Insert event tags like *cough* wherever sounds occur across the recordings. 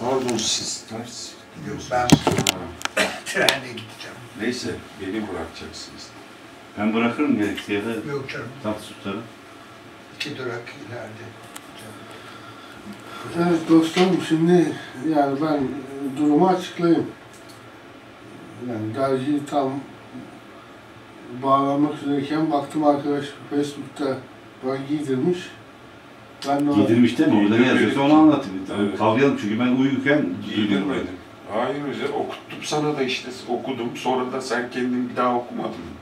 pardon siz ters gidiyorsunuz. Ben- Trenle gideceğim. Neyse beni bırakacaksınız. Ben bırakırım gerekirse ya da Yok canım. tatlı tutarım. iki durak ileride. Evet dostlarım şimdi yani ben durumu açıklayayım. Yani dergiyi tam bağlamak üzereyken baktım arkadaş Facebook'ta bana giydirmiş. Ben de ona- Giydirmiş değil mi? Orada ne yazıyorsa onu anlatayım. Evet. Kavrayalım çünkü ben uyurken Giydirmedim. Hayır öyle okuttum sana da işte okudum. Sonra da sen kendin bir daha okumadın mı?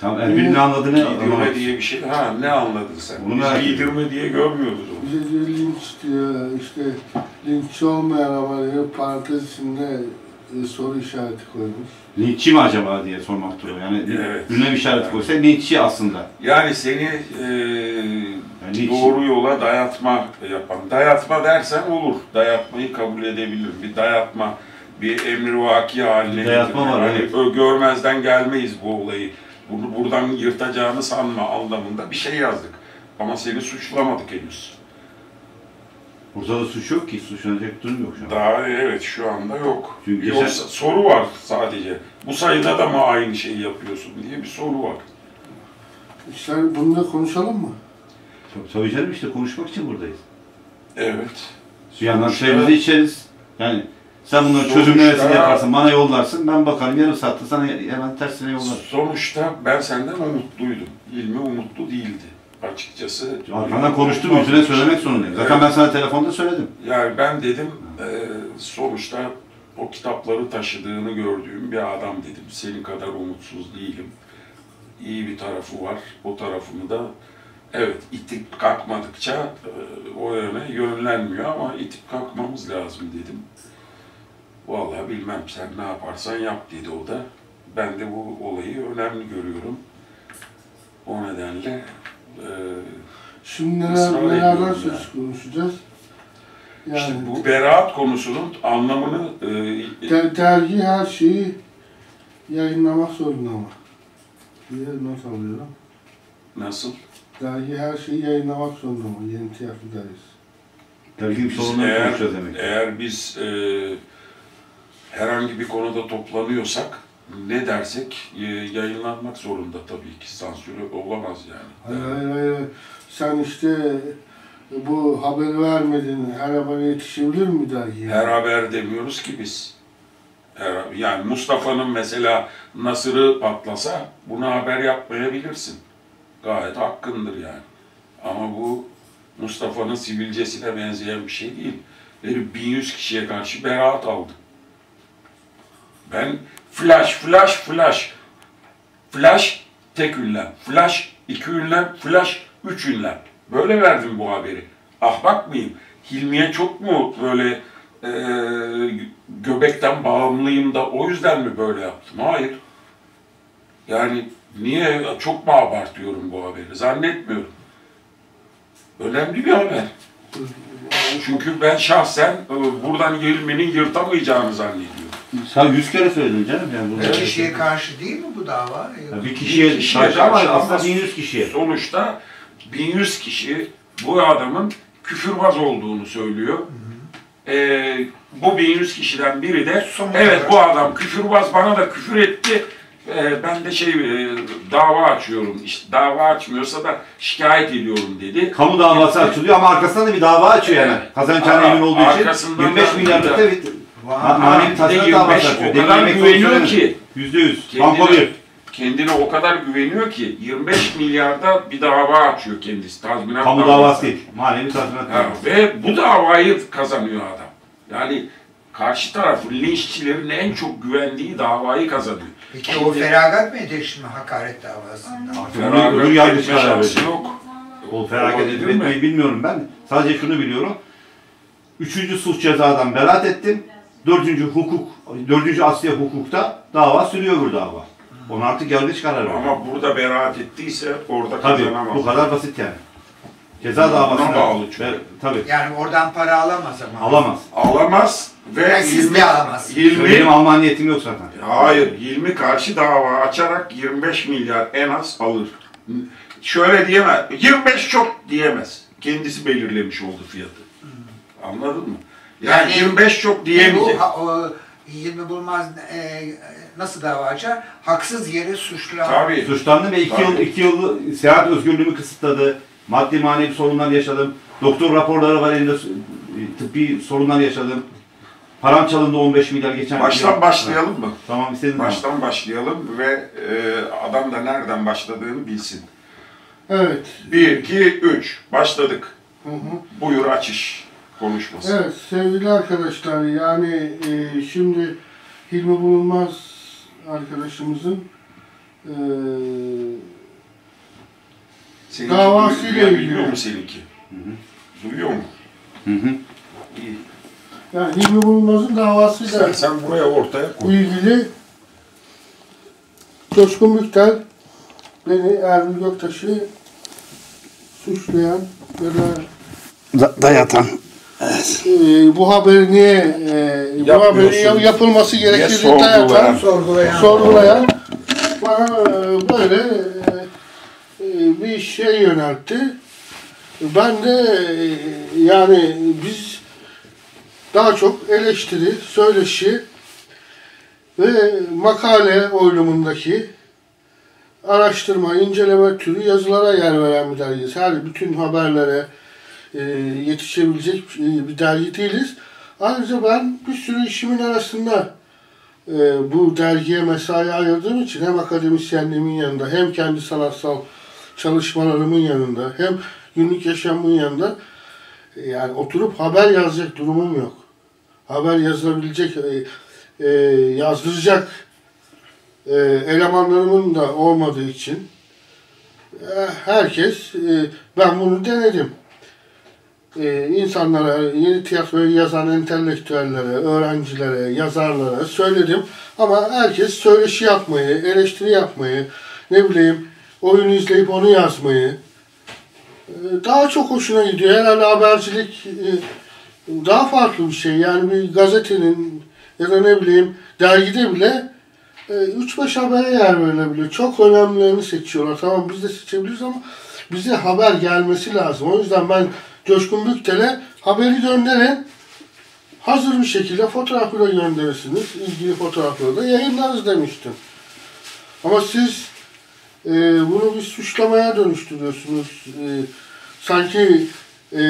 Tamam Erbil'in ne anladığını Giydirme anlamadım. diye bir şey. Ha ne anladın sen? Onu Biz giydirme diye görmüyoruz onu. bize linç diyor işte linççi olmayan ama parantez içinde e, soru işareti koymuş. Linççi mi acaba diye sormak duruyor. Yani Evet. ünlem işareti koysa linççi aslında. Yani seni e, Yani doğru yola dayatma yapan. Dayatma dersen olur. Dayatmayı kabul edebilirim. Bir dayatma, bir emrivaki haline Bir dayatma getirme. var, Hani evet. ö- görmezden gelmeyiz bu olayı. Bunu buradan yırtacağını sanma anlamında bir şey yazdık. Ama seni suçlamadık henüz. Burada da suç yok ki. Suçlanacak durum yok şu an. Daha evet şu anda yok. Çünkü Yoksa geçen- soru var sadece. Bu sayıda da mı aynı şeyi yapıyorsun diye bir soru var. İşte bunu da konuşalım mı? Tabii, tabii canım işte konuşmak için buradayız. Evet. Bir yandan Sonuçta- çayımızı içeriz. Yani sen bunların Sonuçta- çözümlemesini yaparsın, bana yollarsın. Ben bakarım yarım saatte sana hemen tersine yollarım. Sonuçta ben senden umutluydum. İlmi umutlu değildi açıkçası. Arkandan konuştum, yüzüne söylemek zorundayım. Zaten ben sana telefonda söyledim. Yani ben dedim e, sonuçta o kitapları taşıdığını gördüğüm bir adam dedim. Senin kadar umutsuz değilim. İyi bir tarafı var. O tarafını da evet itip kalkmadıkça e, o yöne yönlenmiyor ama itip kalkmamız lazım dedim. Vallahi bilmem sen ne yaparsan yap dedi o da. Ben de bu olayı önemli görüyorum. O nedenle e, Şimdi neler, nelerden ediyorum söz yani. konuşacağız? Yani işte bu beraat konusunun anlamını e, de- dergi her şeyi yayınlamak zorunda mı? diye not alıyorum. nasıl? Dergi her şeyi yayınlamak zorunda mı? Yeni tiyatro dergisi. Dergi bir Biz sorunları eğer, konuşacağız demek. eğer biz e, herhangi bir konuda toplanıyorsak ne dersek e, yayınlanmak zorunda tabii ki sansürü olamaz yani. Hayır hayır hayır. Sen işte bu haberi vermedin. Her habere yetişebilir mi dergi? Her haber demiyoruz ki biz. Her, yani Mustafa'nın mesela Nasır'ı patlasa buna haber yapmayabilirsin. Gayet hakkındır yani. Ama bu Mustafa'nın sivilcesine benzeyen bir şey değil. Herif 1100 kişiye karşı beraat aldı. Ben flash, flash, flash. Flash tek ünlem. Flash iki ünlem. Flash üç ünlem. Böyle verdim bu haberi. Ahmak mıyım? Hilmi'ye çok mu böyle e, göbekten bağımlıyım da o yüzden mi böyle yaptım? Hayır. Yani niye çok mu abartıyorum bu haberi? Zannetmiyorum. Önemli bir haber. Çünkü ben şahsen e, buradan Hilmi'nin yırtamayacağını zannediyorum. Sen yüz kere söyledin canım. Yani. Bir kişiye karşı değil mi bu dava? Ya bir kişiye, Bir kişiye karşı ama aslında ama- 1100 kişiye. Sonuçta 1100 kişi bu adamın küfürbaz olduğunu söylüyor. Ee, bu 1100 kişiden biri de Somut evet olarak- bu adam küfürbaz bana da küfür etti. Ee, ben de şey e, dava açıyorum. İşte dava açmıyorsa da şikayet ediyorum dedi. Kamu davası açılıyor ama arkasından da bir dava açıyor. Kazançhane Aa, emin olduğu için arkasından 25 da- milyarlık da Vay. Manevi 25 davası açıyor. o Demin kadar yemek güveniyor konusunda ki Yüzde yüz. Kendine- Banko bir. kendine o kadar güveniyor ki 25 milyarda bir dava açıyor kendisi. Tazminat Kamu davası değil. Manevi tazminat Ha, davası. ve bu davayı kazanıyor adam. Yani karşı tarafın linççilerin en çok güvendiği davayı kazanıyor. Peki o feragat mı eder şimdi hakaret davasında? Feragat Öbür yargıç etme karar şansı verecek. yok. O felaket Olabilir edip mi? etmeyi bilmiyorum ben. Sadece şunu biliyorum. Üçüncü suç cezadan beraat ettim. Dördüncü hukuk, dördüncü asliye hukukta dava sürüyor bu dava. Onu artık yargıç karar veriyor. Ama burada beraat ettiyse orada Tabii kazanamaz. bu kadar basit yani. Ceza davasına bağlı çünkü. Ve- tabii Yani oradan para alamaz ama. alamaz. Alamaz ve Yani siz de alamazsınız. Benim Hilmi, alma niyetim yok zaten. hayır, Hilmi karşı dava açarak 25 milyar en az alır. Şöyle diyemez, 25 çok diyemez. Kendisi belirlemiş oldu fiyatı. Anladın mı? Yani 25 çok diyemeyecek. Bu, ha- o, Hilmi Bulmaz e, nasıl dava açar? Haksız yere suçlanan. Tabii. Suçlandım ve iki yıl, Tabii. iki yıl seyahat özgürlüğümü kısıtladı. Maddi manevi sorunlar yaşadım. Doktor raporları var elinde tıbbi sorunlar yaşadım. Param çalındı 15 milyar geçen Baştan yıl. başlayalım mı? Tamam istedim. Baştan. Baştan başlayalım ve e, adam da nereden başladığını bilsin. Evet. 1, 2, 3. Başladık. Hı hı. Buyur açış konuşması. Evet sevgili arkadaşlar yani e, şimdi Hilmi Bulunmaz arkadaşımızın e, Seninki Davasıyla ilgili. Duyuyor mu seninki? Duyuyor mu? Hı hı. İyi. yani Hilmi Bulunmaz'ın davasıyla Sen, sen buraya ortaya koy. ilgili Coşkun Büktel beni Erbil Göktaş'ı suçlayan ya da dayatan. E, bu haberi niye e, bu Yapmıyorsun. haberi ya- yapılması gerektiğini sorgulayan? dayatan sorgulayan. sorgulayan bana e, böyle e, e, bir şey yöneltti. Ben de e, yani biz daha çok eleştiri, söyleşi ve makale oylumundaki araştırma, inceleme türü yazılara yer veren bir dergiyiz. Her bütün haberlere e, yetişebilecek e, bir dergi değiliz. Ayrıca ben bir sürü işimin arasında e, bu dergiye mesai ayırdığım için hem akademisyenliğimin yanında hem kendi sanatsal çalışmalarımın yanında hem günlük yaşamımın yanında yani oturup haber yazacak durumum yok. Haber yazılabilecek, e, e, yazdıracak e, elemanlarımın da olmadığı için herkes, ben bunu denedim. E, insanlara, yeni tiyatroyu yazan entelektüellere, öğrencilere, yazarlara söyledim. Ama herkes söyleşi yapmayı, eleştiri yapmayı, ne bileyim oyunu izleyip onu yazmayı e, daha çok hoşuna gidiyor. Herhalde habercilik e, daha farklı bir şey. Yani bir gazetenin ya da ne bileyim dergide bile 3-5 habere yer verilebiliyor. Çok önemlilerini seçiyorlar. Tamam biz de seçebiliriz ama bize haber gelmesi lazım. O yüzden ben Coşkun Büktel'e haberi gönderin. Hazır bir şekilde fotoğrafı da gönderirsiniz. İlgili fotoğrafları da yayınlarız demiştim. Ama siz e, bunu bir suçlamaya dönüştürüyorsunuz. E, sanki e,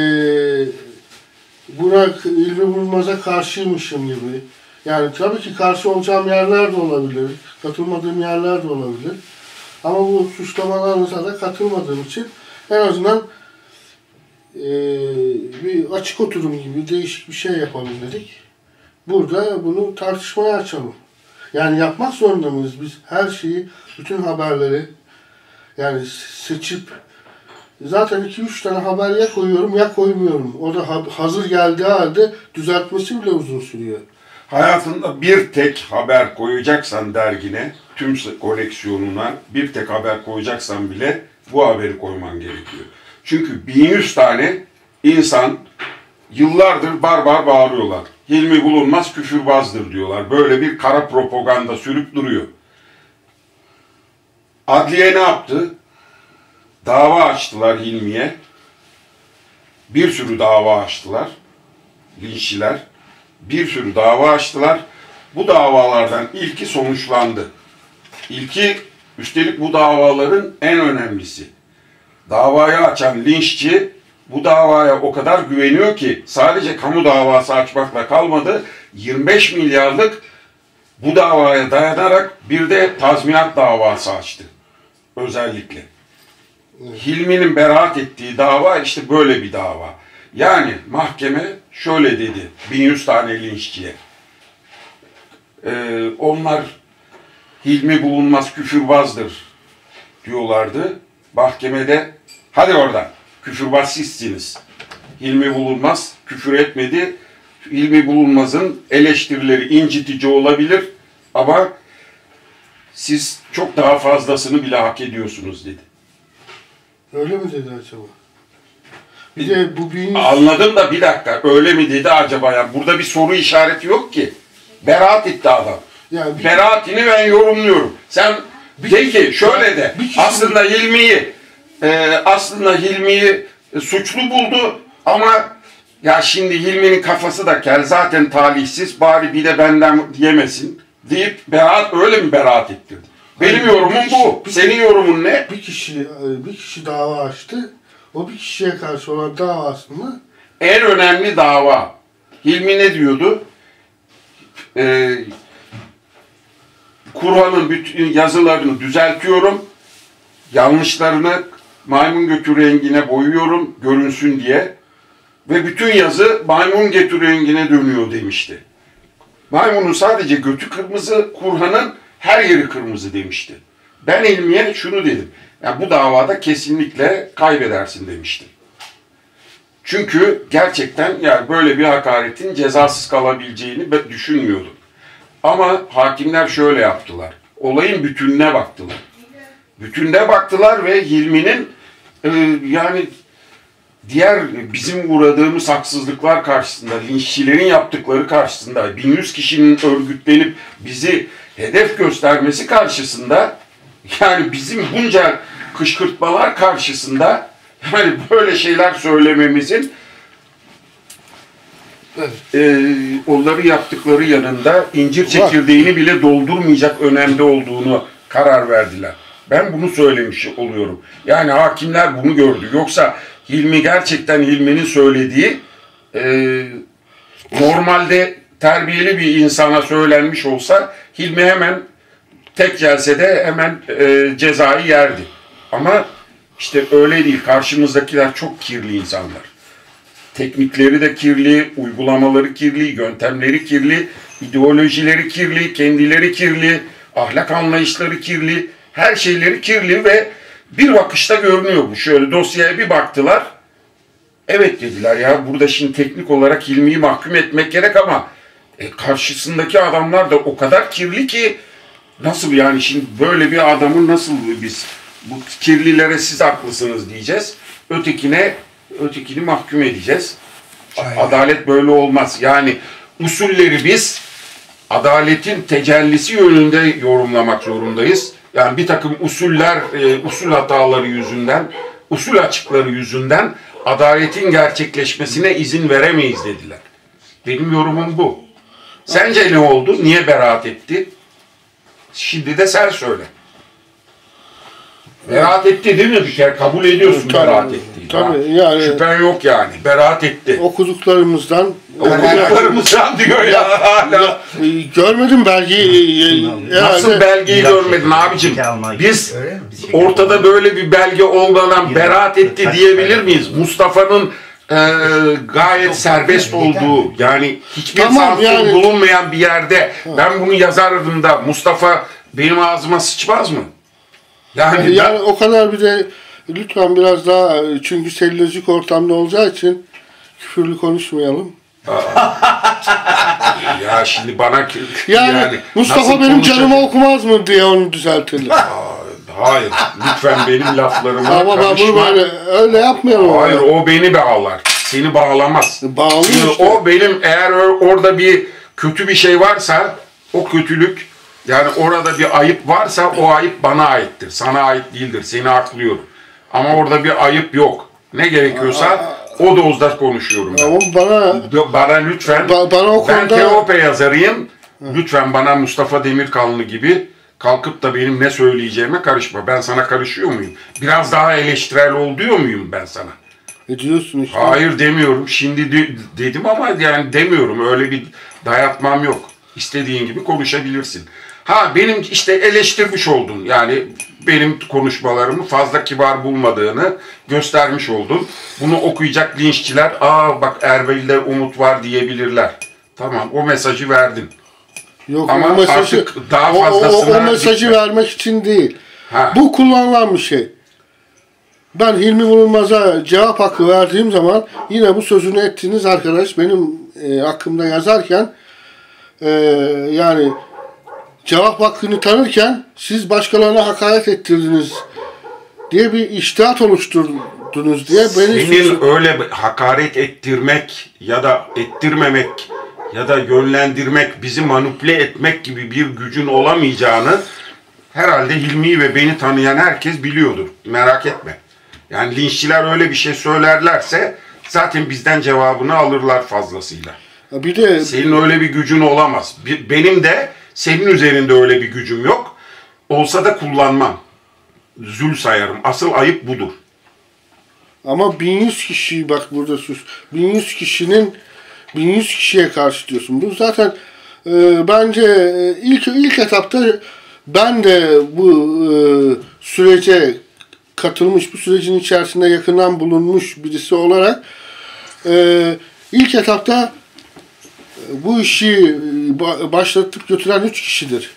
buna ilmi bulmaza karşıymışım gibi. Yani tabii ki karşı olacağım yerler de olabilir. Katılmadığım yerler de olabilir. Ama bu suçlamalarınıza da katılmadığım için en azından e, bir açık oturum gibi değişik bir şey yapalım dedik. Burada bunu tartışmaya açalım. Yani yapmak zorunda mıyız biz her şeyi, bütün haberleri yani seçip zaten 2-3 tane haber ya koyuyorum ya koymuyorum. O da ha- hazır geldiği halde düzeltmesi bile uzun sürüyor. Hayatında bir tek haber koyacaksan dergine, tüm koleksiyonuna bir tek haber koyacaksan bile bu haberi koyman gerekiyor. Çünkü 1100 tane insan yıllardır barbar bağırıyorlar. Hilmi bulunmaz küfürbazdır diyorlar. Böyle bir kara propaganda sürüp duruyor. Adliye ne yaptı? Dava açtılar Hilmi'ye. Bir sürü dava açtılar. Linççiler. Bir sürü dava açtılar. Bu davalardan ilki sonuçlandı. İlki üstelik bu davaların en önemlisi. Davayı açan linççi bu davaya o kadar güveniyor ki sadece kamu davası açmakla kalmadı. 25 milyarlık bu davaya dayanarak bir de tazminat davası açtı. Özellikle. Hilmi'nin beraat ettiği dava işte böyle bir dava. Yani mahkeme şöyle dedi 1100 tane linççiye. Ee, onlar Hilmi bulunmaz küfürbazdır diyorlardı. Mahkemede hadi oradan küfürbaz sizsiniz. Hilmi bulunmaz küfür etmedi. Hilmi bulunmazın eleştirileri incitici olabilir ama siz çok daha fazlasını bile hak ediyorsunuz dedi. Öyle mi dedi acaba? Bir de bu bir Anladım da bir dakika öyle mi dedi acaba ya? Burada bir soru işareti yok ki. Beraat etti adam. yani bir, Beraatini ben yorumluyorum. Sen de ki şöyle de kişi- aslında Hilmi'yi e, aslında Hilmi'yi suçlu buldu ama Ya şimdi Hilmi'nin kafası da kel zaten talihsiz bari bir de benden yemesin deyip beraat öyle mi beraat ettirdi? Benim Hayır, yorumum bir- bu. bir- Senin yorumun ne? Bir kişi e, bir kişi dava açtı. O bir kişiye karşı olan davasını En önemli dava. Hilmi ne diyordu? Ee, Kur'an'ın bütün yazılarını düzeltiyorum. Yanlışlarını maymun götü rengine boyuyorum görünsün diye. Ve bütün yazı maymun götü rengine dönüyor demişti. Maymunun sadece götü kırmızı, Kur'an'ın her yeri kırmızı demişti. Ben Hilmi'ye şunu dedim. Ya bu davada kesinlikle kaybedersin demiştim. Çünkü gerçekten yani böyle bir hakaretin cezasız kalabileceğini düşünmüyordum. Ama hakimler şöyle yaptılar. Olayın bütününe baktılar. Bütününe baktılar ve Hilmi'nin e, yani diğer bizim uğradığımız haksızlıklar karşısında, linççilerin yaptıkları karşısında, 1100 kişinin örgütlenip bizi hedef göstermesi karşısında, yani bizim bunca kışkırtmalar karşısında, yani böyle şeyler söylememizin e, onları yaptıkları yanında incir çekirdeğini bile doldurmayacak önemli olduğunu karar verdiler. Ben bunu söylemiş oluyorum. Yani hakimler bunu gördü. Yoksa Hilmi gerçekten Hilmi'nin söylediği e, normalde terbiyeli bir insana söylenmiş olsa Hilmi hemen tek celsede hemen e, cezayı yerdi. Ama işte öyle değil. Karşımızdakiler çok kirli insanlar. Teknikleri de kirli, uygulamaları kirli, yöntemleri kirli, ideolojileri kirli, kendileri kirli, ahlak anlayışları kirli, her şeyleri kirli ve bir bakışta görünüyor bu. Şöyle dosyaya bir baktılar. Evet dediler ya burada şimdi teknik olarak Hilmi'yi mahkum etmek gerek ama e, karşısındaki adamlar da o kadar kirli ki nasıl yani şimdi böyle bir adamı nasıl biz bu kirlilere siz haklısınız diyeceğiz. Ötekine ötekini mahkum edeceğiz. Aynen. Adalet böyle olmaz. Yani usulleri biz adaletin tecellisi yönünde yorumlamak zorundayız. Yani bir takım usuller, e, usul hataları yüzünden, usul açıkları yüzünden adaletin gerçekleşmesine izin veremeyiz dediler. Benim yorumum bu. Sence ne oldu? Niye beraat etti? Şimdi de sen söyle. Beraat etti değil mi bir kere? Kabul ediyorsun beraat ettiğini. Tabii, yani- Şüphen yok yani. Beraat etti. okuduklarımızdan Okuduklarımızdan diyor ya hala. E, görmedim belgeyi. e, Nasıl herhalde- belgeyi görmedin abicim? Biz Öyle mi? ortada böyle bir belge olmadan beraat etti diyebilir miyiz? Mustafa'nın e, gayet serbest olduğu yani hiçbir Tamam, yani- bulunmayan bir yerde ben bunu yazardım da Mustafa benim ağzıma sıçmaz mı? Yani, Yani o kadar bir de lütfen biraz daha çünkü selülojik ortamda olacağı için küfürlü konuşmayalım. *laughs* ya şimdi bana ki- Yani, Mustafa benim konuşacak- canımı okumaz mı diye onu düzeltelim. Hayır lütfen benim laflarıma Ama karışma. bunu böyle öyle yapmayalım. Hayır o beni bağlar. Seni bağlamaz. Bağlıyor Şimdi işte. o benim eğer orada bir kötü bir şey varsa o kötülük yani orada bir ayıp varsa o ayıp bana aittir. Sana ait değildir. Seni haklıyorum. Ama orada bir ayıp yok. Ne gerekiyorsa o dozda konuşuyorum ben. Ama bana Bana lütfen Ba- bana o ben konuda- TOP yazarıyım. Lütfen bana Mustafa Demirkanlı gibi kalkıp da benim ne söyleyeceğime karışma. Ben sana karışıyor muyum? Biraz daha eleştirel ol diyor muyum ben sana? ne diyorsun işte. Hayır demiyorum. Şimdi de- dedim ama yani demiyorum. Öyle bir dayatmam yok. İstediğin gibi konuşabilirsin. Ha benim işte eleştirmiş oldun. Yani benim konuşmalarımı fazla kibar bulmadığını göstermiş oldun. Bunu okuyacak linççiler, aa bak Erbil'de umut var diyebilirler. Tamam o mesajı verdin. Yok Ama o mesajı, artık daha o- o- o, fazlasına mesajı gitme. vermek için değil. Ha. Bu kullanılan bir şey. Ben Hilmi Bulunmaz'a cevap hakkı verdiğim zaman yine bu sözünü ettiğiniz arkadaş benim e, hakkımda yazarken e, yani cevap hakkını tanırken siz başkalarına hakaret ettirdiniz diye bir iştihat oluşturdunuz diye beni Senin öyle hakaret ettirmek ya da ettirmemek ya da yönlendirmek, bizi manipüle etmek gibi bir gücün olamayacağını herhalde Hilmi'yi ve beni tanıyan herkes biliyordur. Merak etme. Yani linççiler öyle bir şey söylerlerse zaten bizden cevabını alırlar fazlasıyla. Bir de Senin öyle bir gücün olamaz. Benim de senin üzerinde öyle bir gücüm yok. Olsa da kullanmam. Zül sayarım. Asıl ayıp budur. ama 1100 kişi bak burada sus. 1100 kişinin 1100 kişiye karşı diyorsun. Bu zaten e, bence e, ilk ilk etapta ben de bu e, sürece katılmış, bu sürecin içerisinde yakından bulunmuş birisi olarak e, ilk etapta bu işi e, ba- başlatıp götüren 3 kişidir.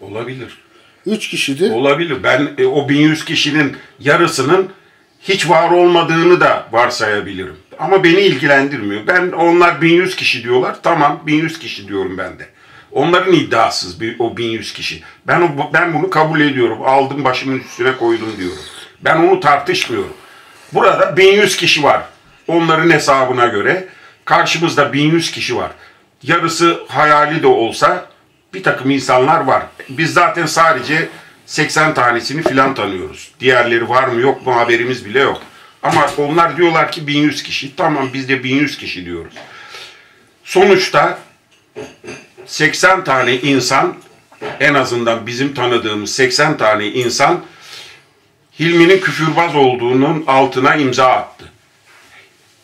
Olabilir. 3 kişidir. Olabilir. Ben e, o 1100 kişinin yarısının hiç var olmadığını da varsayabilirim. Ama beni ilgilendirmiyor. Ben onlar 1100 kişi diyorlar. Tamam 1100 kişi diyorum ben de. Onların iddiasız bir, o 1100 kişi. Ben o, ben bunu kabul ediyorum. Aldım başımın üstüne koydum diyorum. Ben onu tartışmıyorum. Burada 1100 kişi var. Onların hesabına göre. Karşımızda 1100 kişi var. Yarısı hayali de olsa bir takım insanlar var. Biz zaten sadece 80 tanesini filan tanıyoruz. Diğerleri var mı yok mu haberimiz bile yok. Ama onlar diyorlar ki 1100 kişi. Tamam biz de 1100 kişi diyoruz. Sonuçta 80 tane insan en azından bizim tanıdığımız 80 tane insan Hilmi'nin küfürbaz olduğunun altına imza attı.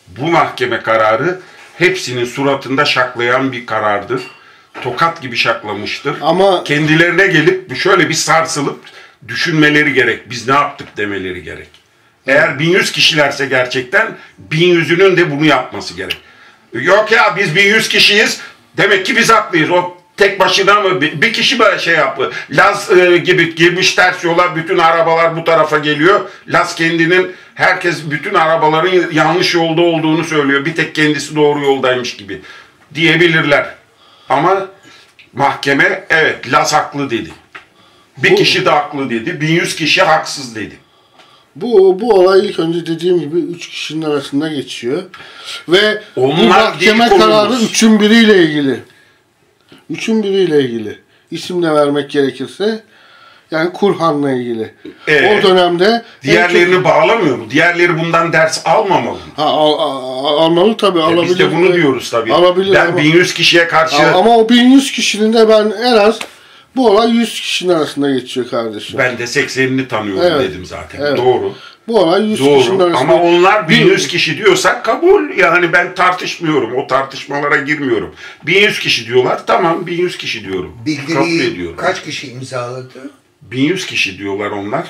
Bu mahkeme kararı hepsinin suratında şaklayan bir karardır. Tokat gibi şaklamıştır. Ama- kendilerine gelip şöyle bir sarsılıp düşünmeleri gerek. Biz ne yaptık demeleri gerek. Eğer 1100 kişilerse gerçekten 1100'ünün de bunu yapması gerek. Yok ya biz 1100 kişiyiz. Demek ki biz haklıyız. O tek başına mı bir kişi böyle şey yaptı. Laz e, gibi girmiş ters yola bütün arabalar bu tarafa geliyor. Laz kendinin herkes bütün arabaların yanlış yolda olduğunu söylüyor. Bir tek kendisi doğru yoldaymış gibi diyebilirler. Ama mahkeme evet Laz haklı dedi. Bir Bu- kişi de haklı dedi. 1100 kişi haksız dedi. Bu, bu olay ilk önce dediğim gibi üç kişinin arasında geçiyor. Ve bu Onlar mahkeme değil kararı üçün biriyle ilgili. Üçün biriyle ilgili. İsim de vermek gerekirse yani Kurhan'la ilgili. Ee, o dönemde Diğerlerini bağlamıyor mu? Diğerleri bundan ders almamalı mı? çok- ha, al, al- almalı tabii E alabilir. Biz de bunu diyoruz tabii. Alabilir ben ama, 1100 kişiye karşı ama o 1100 kişinin de ben en az bu olay 100 kişinin arasında geçiyor kardeşim. ben de 80'ini tanıyorum Evet. dedim zaten. Evet. Doğru. Bu olay 100 kişinin Doğru. arasında. Ama onlar Bir- 1100 kişi diyorsak kabul. Yani ben tartışmıyorum. O tartışmalara girmiyorum. 1100 kişi diyorlar. Tamam 1100 kişi diyorum. kabul Bildiriyi ediyorum. kaç kişi imzaladı? 1100 kişi diyorlar onlar.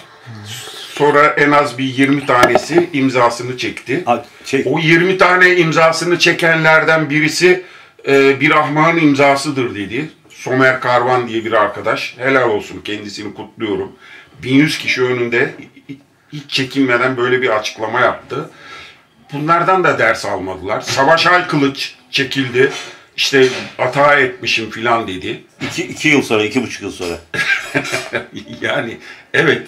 Sonra en az bir 20 tanesi imzasını çekti. Ha, O 20 tane imzasını çekenlerden birisi e, bir ahmağın imzasıdır dedi. Somer Karvan diye bir arkadaş. Helal olsun kendisini kutluyorum. 1100 kişi önünde hiç çekinmeden böyle bir açıklama yaptı. Bunlardan da ders almadılar. Savaş Aykılıç çekildi. İşte hata etmişim filan dedi. iki, iki yıl sonra, iki buçuk yıl sonra. *laughs* yani evet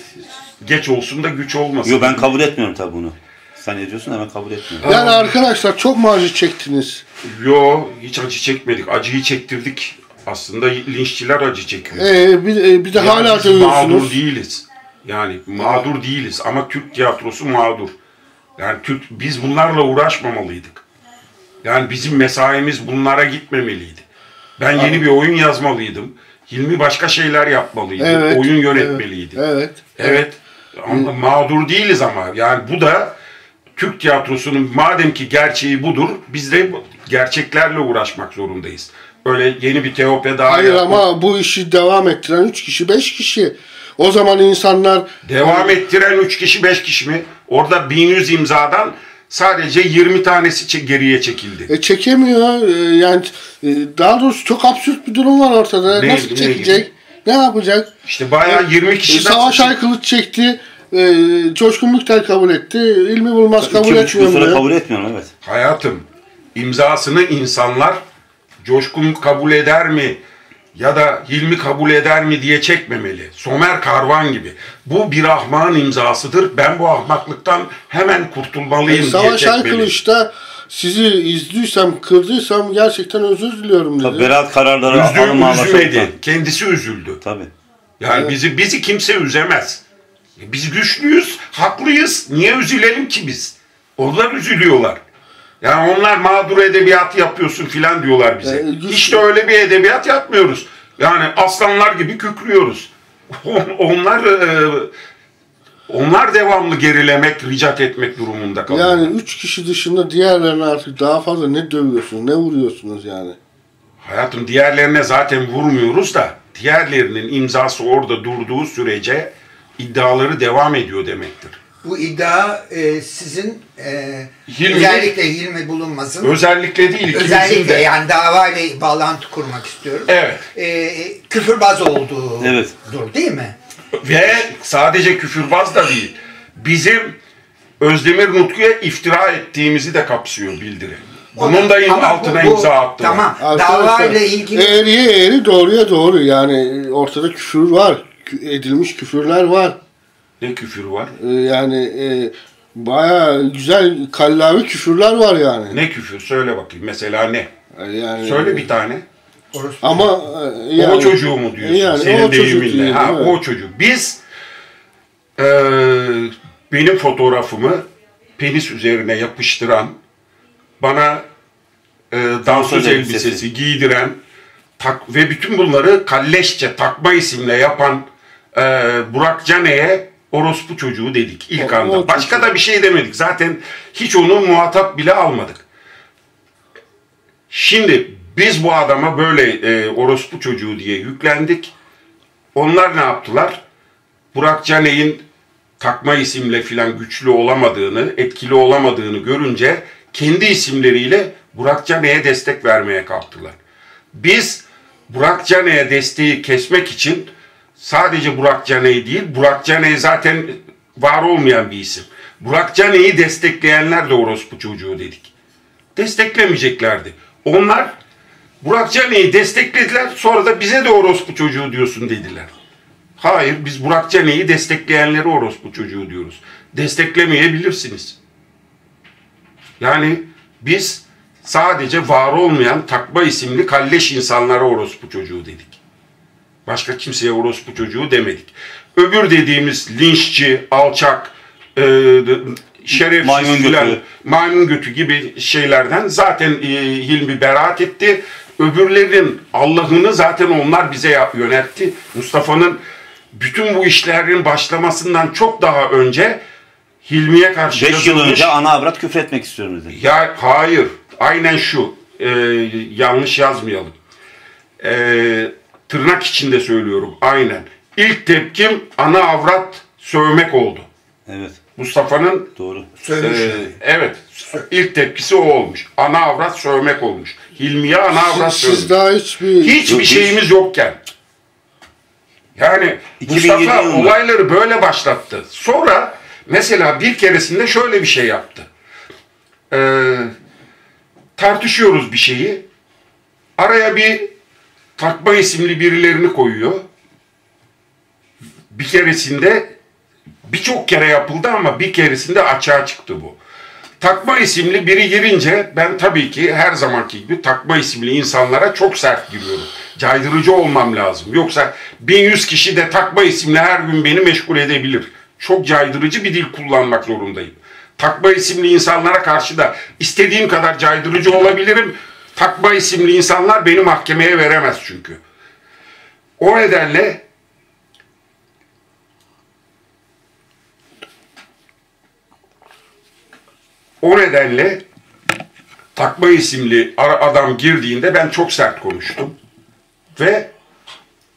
geç olsun da güç olmasın. Yo ben kabul etmiyorum tabii bunu. Sen ne diyorsun ama ben kabul etmiyorum. Yani arkadaşlar çok mu acı çektiniz? Yo hiç acı çekmedik. Acıyı çektirdik. Aslında linççiler acı çekiyor. Ee, bir, e, bir de Yani hala biz mağdur dövüyorsunuz. değiliz. Yani mağdur değiliz ama Türk tiyatrosu mağdur. Yani Türk biz bunlarla uğraşmamalıydık. Yani bizim mesaimiz bunlara gitmemeliydi. Ben yeni bir oyun yazmalıydım. Hilmi başka şeyler yapmalıydı. Evet. oyun yönetmeliydi. Evet. Evet. Ama mağdur değiliz ama. Yani bu da Türk tiyatrosunun madem ki gerçeği budur, biz de gerçeklerle uğraşmak zorundayız. Öyle yeni bir teope daha Hayır yapıp ama bu işi devam ettiren 3 kişi, 5 kişi. O zaman insanlar devam ettiren 3 kişi 5 kişi mi? Orada 1100 imzadan sadece 20 tanesi geriye çekildi. e, çekemiyor. E, yani e, daha doğrusu çok absürt bir durum var ortada. Ne- Nasıl ne çekecek? Ne yapacak? İşte bayağı 20 E, kişi Savaş Aykılıç çekti. E, Coşkun Müktel kabul etti. İlmi Bulmaz kabul etmiyor. sonra kabul etmiyorum evet. Hayatım imzasını insanlar Coşkun kabul eder mi ya da Hilmi kabul eder mi diye çekmemeli. Somer Karvan gibi. Bu bir ahmağın imzasıdır. Ben bu ahmaklıktan hemen kurtulmalıyım E, diye Savaş çekmeli. Aykılıç'ta sizi izliyorsam, kırdıysam gerçekten özür diliyorum dedi. Tabii beraat kararları Üzdü, üzmedi. başladı. Kendisi üzüldü. Tabii. Yani bizi bizi kimse üzemez. E, Biz güçlüyüz, haklıyız. Niye üzülelim ki biz? Onlar üzülüyorlar. Yani onlar mağdur edebiyatı yapıyorsun filan diyorlar bize. İşte öyle bir edebiyat yapmıyoruz. Yani aslanlar gibi kükrüyoruz. *laughs* onlar e, onlar devamlı gerilemek, ricat etmek durumunda kalıyor. Yani üç kişi dışında diğerlerini artık daha fazla ne dövüyorsunuz, ne vuruyorsunuz yani. Hayatım diğerlerine zaten vurmuyoruz da diğerlerinin imzası orada durduğu sürece iddiaları devam ediyor demektir. Bu iddia e, sizin e, Hilmi- özellikle Hilmi Bulunmaz'ın Özellikle değil özellikle de. yani davayla bağlantı kurmak istiyorum. Evet. E, küfürbaz olduğu Evet. dur değil mi? Ve sadece küfürbaz da değil. Bizim Özdemir Nutku'ya iftira ettiğimizi de kapsıyor bildiri. Bunun da Ama bu- altına bu- imza attı. Tamam. Arkadaşlar, Davayla ilgili Eğriye eğri, doğruya doğru. Yani ortada küfür var. Edilmiş küfürler var. Ne küfür var? Ee, Yani e, bayağı güzel kallavi küfürler var yani. Ne küfür? Söyle bakayım. Mesela ne? Yani, Söyle bir tane. orospu Ama e, yani, o çocuğu mu diyorsun? Yani Senin o çocuk deyiminle. Ha, o çocuk. Biz eee, benim fotoğrafımı penis üzerine yapıştıran, bana eee dansöz elbisesi elbisesi. giydiren tak, ve bütün bunları kalleşçe takma isimle yapan eee Burak Cane'ye orospu çocuğu dedik ilk O- anda. o Başka çocuk. da bir şey demedik. Zaten hiç onu muhatap bile almadık. Şimdi biz bu adama böyle e, orospu çocuğu diye yüklendik. Onlar ne yaptılar? Burak Caney'in takma isimle filan güçlü olamadığını, etkili olamadığını görünce kendi isimleriyle Burak Caney'e destek vermeye kalktılar. Biz Burak Caney'e desteği kesmek için sadece Burak Caney değil, Burak Caney zaten var olmayan bir isim. Burak Caney'i destekleyenler de orospu çocuğu dedik. Desteklemeyeceklerdi. Onlar Burak Caney'i desteklediler, sonra da bize de orospu çocuğu diyorsun dediler. Hayır, biz Burak Caney'i destekleyenleri orospu çocuğu diyoruz. Desteklemeyebilirsiniz. Yani biz sadece var olmayan takma isimli kalleş insanlara orospu çocuğu dedik. Başka kimseye orospu çocuğu demedik. Öbür dediğimiz linççi, alçak, e, şerefsiz Maymun götü. maymun götü gibi şeylerden zaten e, Hilmi beraat etti. Öbürlerin Allah'ını zaten onlar bize yöneltti. Mustafa'nın bütün bu işlerin başlamasından çok daha önce Hilmi'ye karşı 5 yıl önce ana avrat küfür etmek istiyorum dedi. ya hayır. Aynen şu. Ee, yanlış yazmayalım. Ee, tırnak içinde söylüyorum. Aynen. İlk tepkim ana avrat sövmek oldu. Evet Mustafa'nın doğru. Sövmüş. e, evet ilk tepkisi o olmuş. Ana avrat sövmek olmuş. Hilmiye ana avrat Siz, sövmüş. siz daha hiçbir... Hiçbir Yok, şeyimiz yokken. Yani 2007 Mustafa yılında. olayları böyle başlattı. Sonra mesela bir keresinde şöyle bir şey yaptı. Ee, tartışıyoruz bir şeyi. Araya bir takma isimli birilerini koyuyor. Bir keresinde birçok kere yapıldı ama bir keresinde açığa çıktı bu. Takma isimli biri girince ben tabii ki her zamanki gibi takma isimli insanlara çok sert giriyorum. Caydırıcı olmam lazım. Yoksa 1100 kişi de takma isimli her gün beni meşgul edebilir. Çok caydırıcı bir dil kullanmak zorundayım. Takma isimli insanlara karşı da istediğim kadar caydırıcı olabilirim. Takma isimli insanlar beni mahkemeye veremez çünkü. O nedenle O nedenle takma isimli adam girdiğinde ben çok sert konuştum. Ve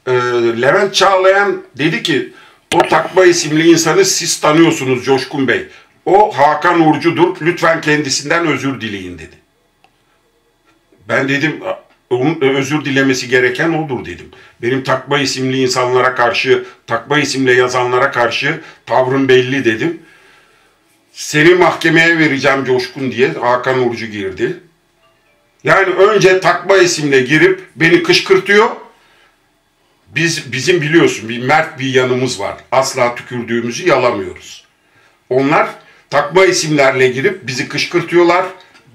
e, Levent Çağlayan dedi ki o takma isimli insanı siz tanıyorsunuz Coşkun Bey. O Hakan Urcu'dur. Lütfen kendisinden özür dileyin dedi. Ben dedim özür dilemesi gereken odur dedim. Benim takma isimli insanlara karşı, takma isimle yazanlara karşı tavrım belli dedim. Seni mahkemeye vereceğim Coşkun diye Hakan Urcu girdi. Yani önce takma isimle girip beni kışkırtıyor. Biz bizim biliyorsun bir mert bir yanımız var. Asla tükürdüğümüzü yalamıyoruz. Onlar takma isimlerle girip bizi kışkırtıyorlar.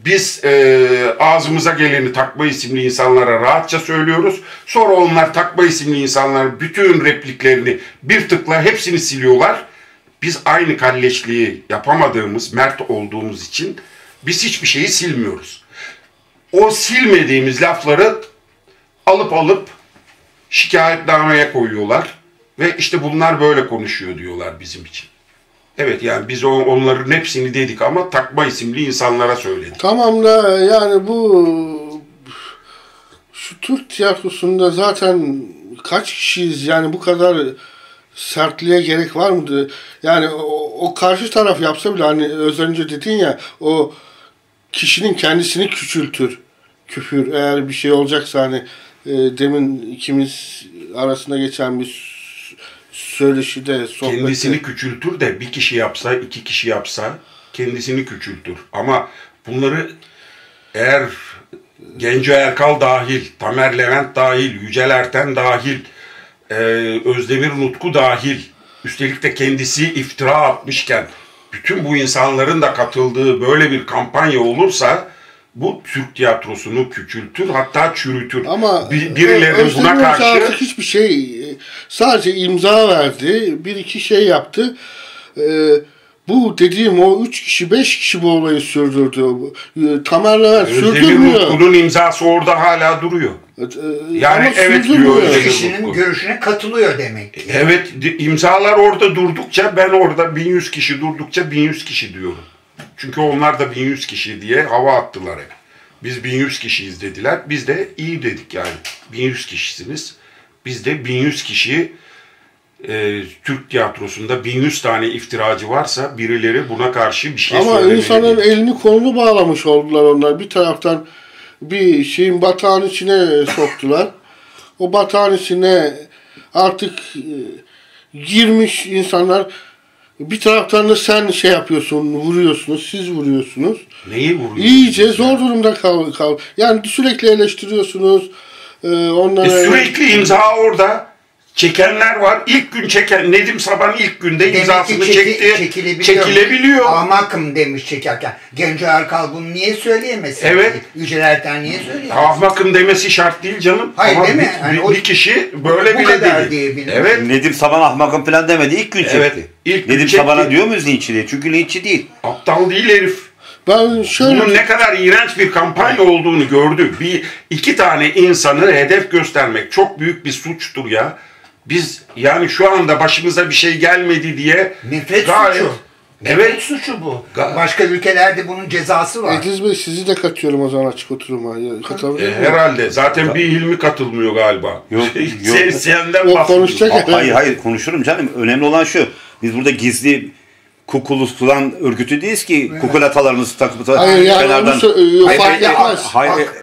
Biz e, ağzımıza geleni takma isimli insanlara rahatça söylüyoruz. Sonra onlar takma isimli insanların bütün repliklerini bir tıkla hepsini siliyorlar. Biz aynı kalleşliği yapamadığımız, mert olduğumuz için biz hiçbir şeyi silmiyoruz. O silmediğimiz lafları alıp alıp şikayetnameye koyuyorlar ve işte bunlar böyle konuşuyor diyorlar bizim için. Evet yani biz o- onların hepsini dedik ama takma isimli insanlara söyledik. Tamam da yani bu şu Türk tiyatrosunda zaten kaç kişiyiz yani bu kadar sertliğe gerek var mıydı? Yani o, o karşı taraf yapsa bile hani az önce dedin ya o kişinin kendisini küçültür. Küfür eğer bir şey olacaksa hani e, demin ikimiz arasında geçen bir s- söyleşide sohbette. Kendisini küçültür de bir kişi yapsa, iki kişi yapsa kendisini küçültür. Ama bunları eğer Genco Erkal dahil, Tamer Levent dahil, Yücel Erten dahil, e, Özdemir Nutku dahil, üstelik de kendisi iftira atmışken bütün bu insanların da katıldığı böyle bir kampanya olursa bu Türk tiyatrosunu küçültür hatta çürütür. Ama Bir- birileri Ö- Özdemir buna karşı artık hiçbir şey e, sadece imza verdi. Bir iki şey yaptı. Ee, bu dediğim o üç kişi beş kişi bu olayı sürdürdü. Ee, Tamer Levent Özdemir sürdürmüyor. Nutku'nun imzası orada hala duruyor. Yani ama evet diyor Özdemir. kişinin görüşüne katılıyor demek ki. Evet imzalar orada durdukça ben orada 1100 kişi durdukça 1100 kişi diyorum. Çünkü onlar da 1100 kişi diye hava attılar hep. Biz 1100 kişiyiz dediler. Biz de iyi dedik yani. 1100 kişisiniz. Biz de 1100 kişi e, Türk tiyatrosunda 1100 tane iftiracı varsa birileri buna karşı bir şey Ama söylemeli. insanın elini kolunu bağlamış oldular onlar. Bir taraftan bir şeyin batağın içine soktular. o batağın içine artık e, girmiş insanlar bir taraftan da sen şey yapıyorsun, vuruyorsunuz, siz vuruyorsunuz. Neyi vuruyor? İyice zor durumda kal. kal. Yani sürekli eleştiriyorsunuz. E, onlara... E, sürekli imza orada. Çekenler var. İlk gün çeken Nedim Saban ilk günde Demek imzasını çeki- çekti. çekilebiliyor. Çekilebiliyor. Ahmakım demiş çekerken. Genco Erkal bunu niye söyleyemesin? Evet. Yücel Erten niye söyleyemez? Ahmakım demesi şart değil canım. Hayır, Ama değil mi? Bir, Hani bir- o- bir kişi böyle bu bile kadar dedi. diyebilir. Evet. Nedim Saban ahmakım falan demedi. İlk gün çekti. Evet, ilk gün Nedim çekti. Saban'a diyor muyuz linççi diye? Çünkü linççi değil. Aptal değil herif. Ben şöyle Bunun ne kadar iğrenç bir kampanya olduğunu gördü. Bir iki tane insanı hedef göstermek çok büyük bir suçtur ya. Biz yani şu anda başımıza bir şey gelmedi diye Nefret gayet- suçu. Nefret Evet. suçu bu. Başka ülkelerde bunun cezası var. Ediz Bey sizi de katıyorum o zaman açık oturuma. Ya, Katabilir E, miyim? herhalde. Zaten bir Hilmi katılmıyor galiba. Yok, yok. Sen, senden O konuşacak. Ha- hayır hayır konuşurum canım. Önemli olan şu. Biz burada gizli kukuluslan örgütü değiliz ki kukulatalarınızı takıp Hayır yani onu kenardan... sö- Hayır, fark hayır, etmez. hayır,